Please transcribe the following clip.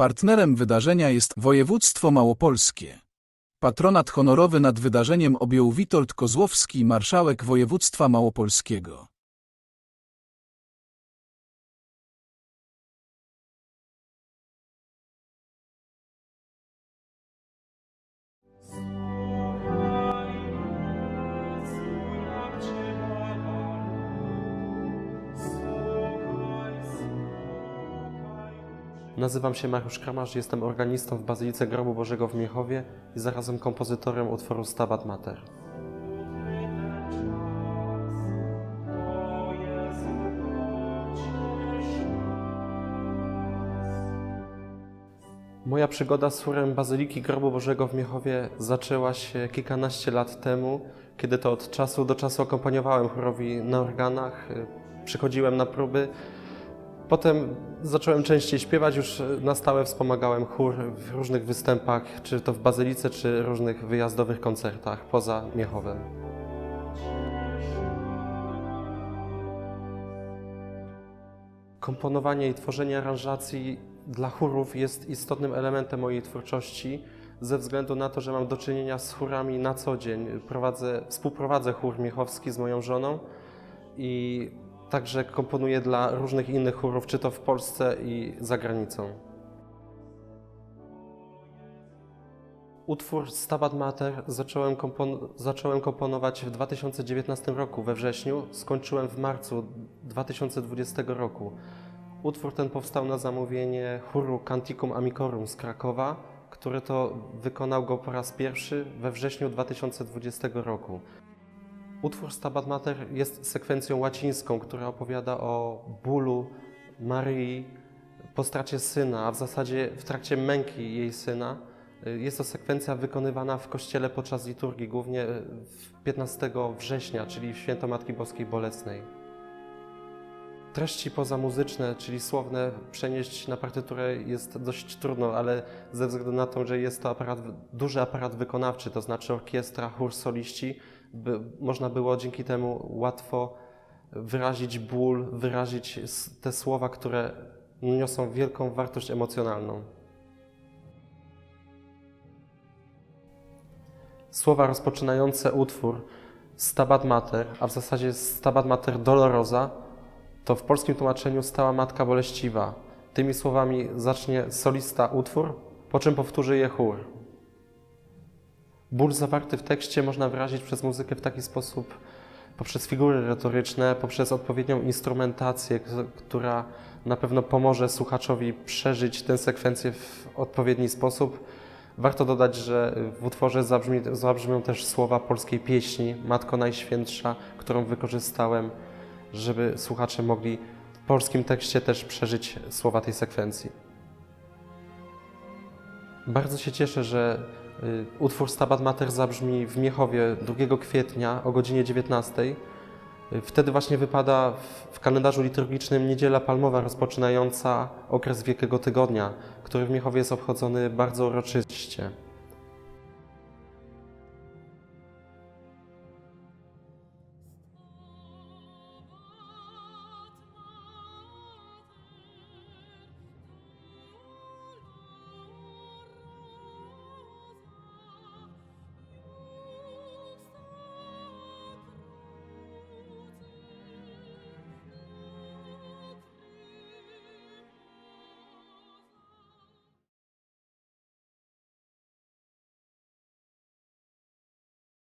Partnerem wydarzenia jest województwo małopolskie. Patronat honorowy nad wydarzeniem objął Witold Kozłowski, marszałek województwa małopolskiego. Nazywam się Mariusz Kramarz, jestem organistą w Bazylice Grobu Bożego w Miechowie i zarazem kompozytorem utworu Stabat Mater. Moja przygoda z chórem Bazyliki Grobu Bożego w Miechowie zaczęła się kilkanaście lat temu, kiedy to od czasu do czasu akompaniowałem chórowi na organach, y, przychodziłem na próby. Potem zacząłem częściej śpiewać, już na stałe wspomagałem chór w różnych występach, czy to w Bazylice, czy różnych wyjazdowych koncertach poza Miechowem. Komponowanie i tworzenie aranżacji dla chórów jest istotnym elementem mojej twórczości, ze względu na to, że mam do czynienia z chórami na co dzień. Prowadzę, współprowadzę chór miechowski z moją żoną i także komponuję dla różnych innych chórów, czy to w Polsce i za granicą. Utwór Stabat Mater zacząłem, kompon- zacząłem komponować w 2019 roku, we wrześniu, skończyłem w marcu 2020 roku. Utwór ten powstał na zamówienie chóru Canticum Amicorum z Krakowa, który to wykonał go po raz pierwszy we wrześniu 2020 roku. Utwór Stabat Mater jest sekwencją łacińską, która opowiada o bólu Maryi po stracie syna, a w zasadzie w trakcie męki jej syna. Jest to sekwencja wykonywana w kościele podczas liturgii, głównie w 15 września, czyli w święto Matki Boskiej Bolesnej. Treści pozamuzyczne, czyli słowne, przenieść na partyturę jest dość trudno, ale ze względu na to, że jest to aparat, duży aparat wykonawczy, to znaczy orkiestra, chór, soliści, by, można było dzięki temu łatwo wyrazić ból, wyrazić te słowa, które niosą wielką wartość emocjonalną. Słowa rozpoczynające utwór Stabat Mater, a w zasadzie Stabat Mater Dolorosa, to w polskim tłumaczeniu stała Matka Boleściwa. Tymi słowami zacznie solista utwór, po czym powtórzy je chór. Ból zawarty w tekście można wyrazić przez muzykę w taki sposób, poprzez figury retoryczne, poprzez odpowiednią instrumentację, która na pewno pomoże słuchaczowi przeżyć tę sekwencję w odpowiedni sposób. Warto dodać, że w utworze zabrzmi, zabrzmią też słowa polskiej pieśni Matko Najświętsza, którą wykorzystałem, żeby słuchacze mogli w polskim tekście też przeżyć słowa tej sekwencji. Bardzo się cieszę, że utwór Stabat Mater zabrzmi w Miechowie 2 kwietnia o godzinie 19. Y, Wtedy właśnie wypada w kalendarzu liturgicznym niedziela palmowa rozpoczynająca okres Wielkiego Tygodnia, który w Miechowie jest obchodzony bardzo uroczyście.